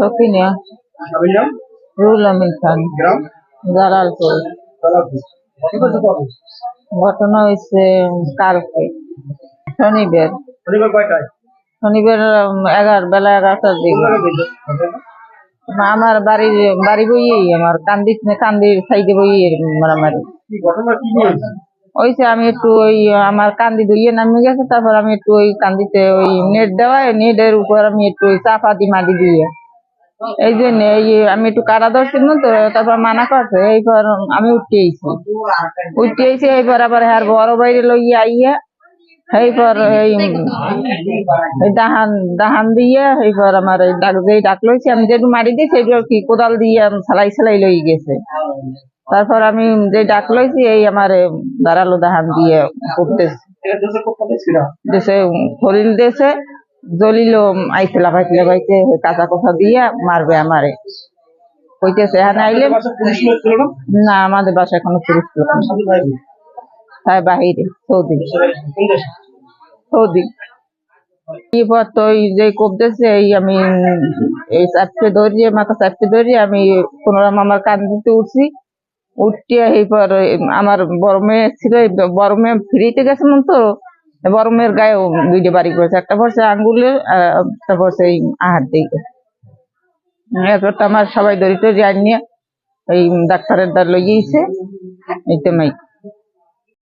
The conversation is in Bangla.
সকিনা রুল আমিন খান। জালালপুর। ঘটনা হয়েছে কালকে শনিবার। শনিবার এগারো বেলা এগারোটার দিকে। আমার বাড়ি বাড়ি বইয়েই আমার কান্দি কান্দির সাইডে বইয়ে মারামারি। ওইসে আমি একটু ওই আমার কান্দি ধুইয়ে নামে গেছে তারপর আমি একটু ওই কান্দিতে ওই নেট দেওয়া নেটের উপর আমি একটু ওই চাপা দি মাটি দিয়ে এই জন্য এই আমি একটু কারা ধরছিলাম তো, তারপর মানা করছে, এইবার আমি উঠতে আইছি। উঠতে এইবার আবার হ্যার বড় বাইরে লইয়া আইয়া, এইবার এই দাহান দাহান দিয়ে এইবার আমার এই ডাক, যেই ডাক লইছি, আমি যেটু মারি দিই সেটু কি কোদাল দিয়ে সেলাই সেলাই লই গেছে। তারপর আমি যে ডাক লইছি, এই আমার দাঁড়াল দাহান দিয়ে করতেছে দেশে হরিণ দেশে জলিল আইতে লাগাইতে লাগাইতে কাঁচা কথা দিয়ে মারবে আমারে। কইতেছে হ্যাঁ আইলে বাসা না? আমাদের বাসায় কোনো পুরুষ লোক তাই বাহিরে সৌদি। সৌদি। এরপর তো এই যে করতেছে এই আমি এই চাপতে ধরিয়ে মাথা চাপতে ধরিয়ে আমি কোনোরকম আমার কান দিতে উঠছি। উঠিয়ে এরপর আমার বড় মেয়ে ছিল বড় মেয়ে ফ্রিতে গেছিলাম তো বড় মেয়ের গায়ে দুইটা বাড়ি করেছে, একটা পড়ছে আঙ্গুলে একটা পড়ছে এই আহার দিকে এরপর তো আমার সবাই দড়ি টড়ি নিয়ে এই ডাক্তারের দ্বার লইয়েছে এই তো